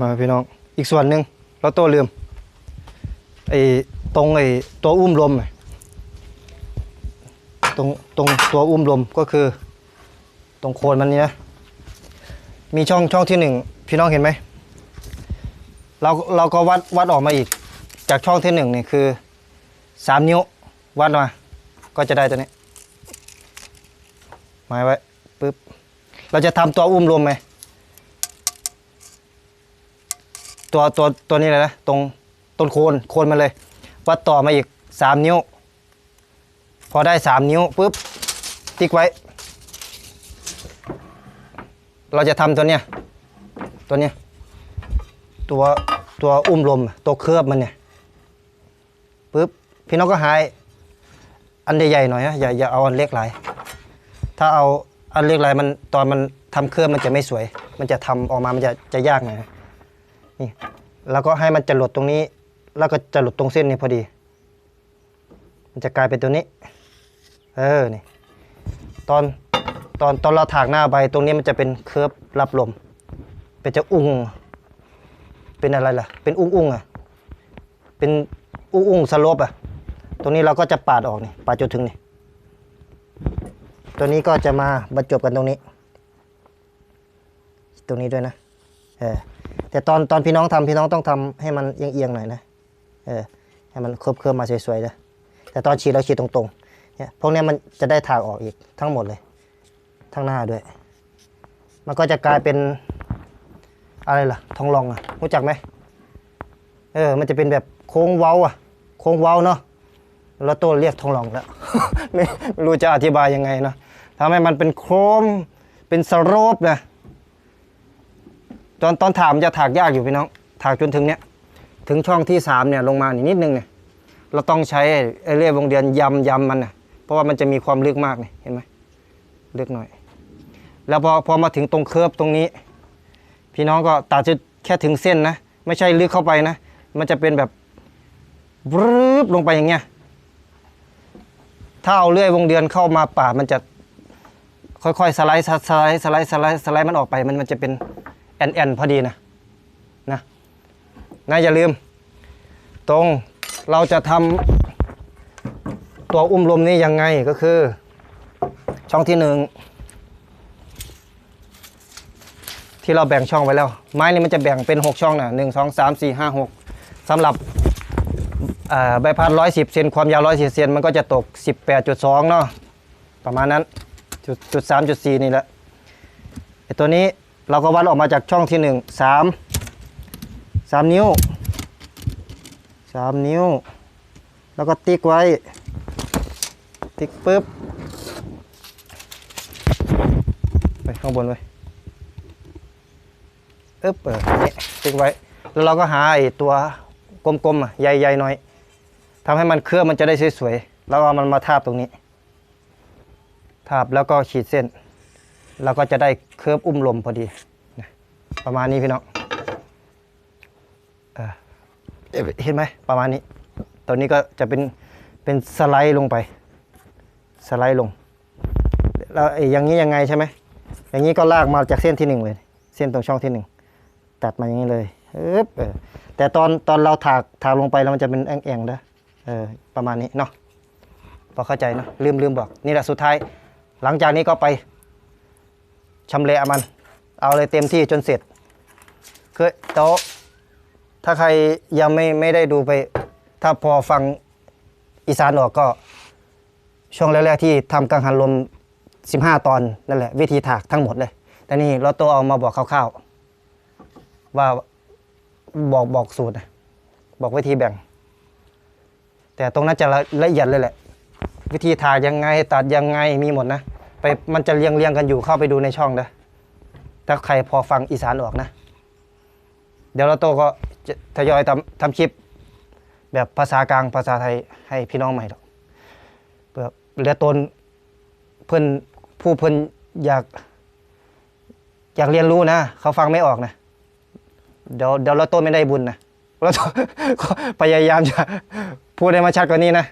มาพี่น้อง อีกส่วนหนึ่งเราตัวลืมไอ้ตรงไอ้ตัวอุ้มลมตรงตรงตัวอุ้มลมก็คือ ตรงโคนมันนี่นะมีช่องช่องที่หนึ่งพี่น้องเห็นไหมเราเราก็วัดวัดออกมาอีก จากช่องที่หนึ่งนี่คือสามนิ้ววัดมาก็จะได้ตัวนี้หมายไว้ปึ๊บเราจะทำตัวอุ้มลมไหม ตัวตัวตัวนี้เลยนะตรงต้นโคนโคนมันเลย วัดต่อมาอีกสามนิ้ว พอได้สามนิ้วปุ๊บติ๊กไว้ เราจะทำตัวเนี้ยตัวเนี้ยตัวตัวอุ้มลมตัวเคลือบมันเนี่ยปุ๊บพี่น้องก็หายอันใหญ่ๆหน่อยนะอย่าอย่าเอาอันเล็กหลายถ้าเอาอันเล็กหลายมันตอนมันทำเคลือบมันจะไม่สวย มันจะทำออกมามันจะจะยากหน่อย นี่แล้วก็ให้มันจะหลดตรงนี้ แล้วก็จะหลดตรงเส้นนี้พอดี มันจะกลายเป็นตัวนี้ เออนี่ตอนตอนตอนเราถากหน้าใบตรงนี้มันจะเป็นเคิร์ฟรับลม เป็นจะอุ้งเป็นอะไรล่ะ เป็นอุ้งอุ้งอะ เป็นอุ้งอุ้งสลปอะ ตรงนี้เราก็จะปาดออกนี่ปาดจนถึงนี่ ตัวนี้ก็จะมาบรรจบกันตรงนี้ ตรงนี้ด้วยนะ เออ แต่ตอนตอนพี่น้องทำพี่น้องต้องทำให้มันเอียงๆหน่อยนะเออให้มันเคิร์ฟๆมาสวยๆเลยแต่ตอนฉีดเราฉีดตรงๆเนี่ยพวกนี้มันจะได้ถากออกอีกทั้งหมดเลยทั้งหน้าด้วย มันก็จะกลายเป็นอะไรล่ะทองรองอะรู้จักไหมเออ มันจะเป็นแบบโค้งเว้าอะ โค้งเว้าเนาะแล้วตัวเรียกทองรองแล้วไม่รู้จะอธิบายยังไงเนาะทำให้มันเป็นโค้งเป็นสโลปนะ ตอนตอนถามจะถากยากอยู่พี่น้อง ถากจนถึงเนี้ยถึงช่องที่สามเนี่ยลงมาอีกนิดนึงเนี่ยเราต้องใช้ไอเรียบวงเดือนยำยำมันนะเพราะว่ามันจะมีความลึกมากเนี่ยเห็นไหมลึกหน่อย แล้วพอพอมาถึงตรงเคิร์ฟตรงนี้ พี่น้องก็ตัดจะแค่ถึงเส้นนะ ไม่ใช่ลึกเข้าไปนะ มันจะเป็นแบบบรึบลงไปอย่างเงี้ยถ้าเอาเลื่อยวงเดือนเข้ามาป่ามันจะค่อยๆสไลด์สไลด์สไลด์สไลด์สไลด์มันออกไปมันมันจะเป็น แอนแอนพอดีนะนะนะอย่าลืม ตรงเราจะทำตัวอุ้มลมนี้ยังไงก็คือ ช่องที่หนึ่งที่เราแบ่งช่องไว้แล้ว ไม้นี้มันจะแบ่งเป็น 6 ช่องนะหนึ่งสองสามสี่ห้าหกสำหรับใบพัดร้อยสิบเซนความยาวร้อยสิบเซนมันก็จะตก 18.2 เนาะประมาณนั้นจุดจุดสามจุดสี่นี่แหละไอตัวนี้ เราก็วัดออกมาจากช่องที่หนึ่งสามสามนิ้วสามนิ้ว แล้วก็ติ๊กไว้ ติ๊กปุ๊บไปข้างบนไว้อึ๊บเออนี่ติ๊กไว้ แล้วเราก็หาไอ้ตัวกลมๆใหญ่ๆหน่อยทำให้มันเคลือบมันจะได้สวยๆแล้วเอามันมาทาบตรงนี้ ทาบแล้วก็ขีดเส้น เราก็จะได้เคลือบอุ้มลมพอดี ประมาณนี้พี่น้องเออเห็นไหมประมาณนี้ ตัวนี้ก็จะเป็นเป็นสไลด์ลงไป สไลด์ลง แล้วไอ้ย่างนี้ยังไงใช่ไหม อย่างนี้ก็ลากมาจากเส้นที่หนึ่งเลย เส้นตรงช่องที่หนึ่งตัดมาอย่างนี้เลยเออแต่ตอนตอนเราถากถากลงไปแล้วมันจะเป็นแอ่งๆนะเออประมาณนี้เนาะพอเข้าใจเนอะลืมลืมบอก นี่แหละสุดท้าย หลังจากนี้ก็ไป ชำเละมัน เอาเลยเต็มที่จนเสร็จคือโต๊ะถ้าใครยังไม่ไม่ได้ดูไป ถ้าพอฟังอีสานออกก็ ช่วงแรกๆที่ทำกังหันลม 15 ตอนนั่นแหละ วิธีถากทั้งหมดเลย แต่นี่เราตัวเอามาบอกคร่าวๆ ว่าบอกบอกสูตร บอกวิธีแบ่ง แต่ตรงนั้นจะละละเอียดเลยแหละ วิธีถากยังไงตัดยังไงมีหมดนะ ไปมันจะเรียงเรียงกันอยู่เข้าไปดูในช่องนะถ้าใครพอฟังอีสานออกนะ เดี๋ยวเราโตก็จะทยอยทำทำคลิป แบบภาษากลางภาษาไทยให้พี่น้องใหม่ดอกเพื่อเหลือตนเพื่อนผู้เพื่อนอยาก อยากเรียนรู้นะ เขาฟังไม่ออกนะ เดี๋ยวเดี๋ยวเราโตไม่ได้บุญนะเราพยายามจะพูดให้มาชัดกว่านี้นะ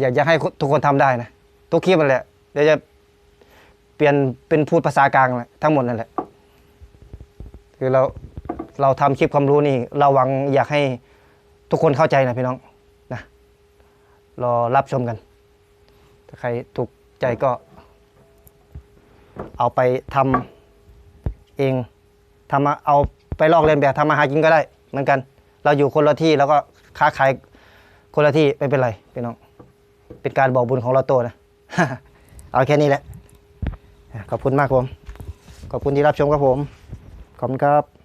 อยากจะให้ทุกคนทำได้นะ ทุกคลิปนั่นแหละ ดี๋ยวจะเปลี่ยนเป็นพูดภาษากลางแหละทั้งหมดนั่นแหละคือเราเราทำคลิปความรู้นี่เราหวังอยากให้ทุกคนเข้าใจนะพี่น้องนะรอรับชมกัน ถ้าใครถูกใจก็เอาไปทำเองทำเอาไปลอกเลียนแบบทำมาหากินก็ได้ เหมือนกัน เราอยู่คนละที่แล้วก็ค้าขายคนละที่ไม่เป็นไรพี่น้อง เป็นการบอกบุญของเราโตนะ เอาแค่นี้แหละ ขอบคุณมากครับผม ขอบคุณที่รับชมครับผม ขอบคุณครับ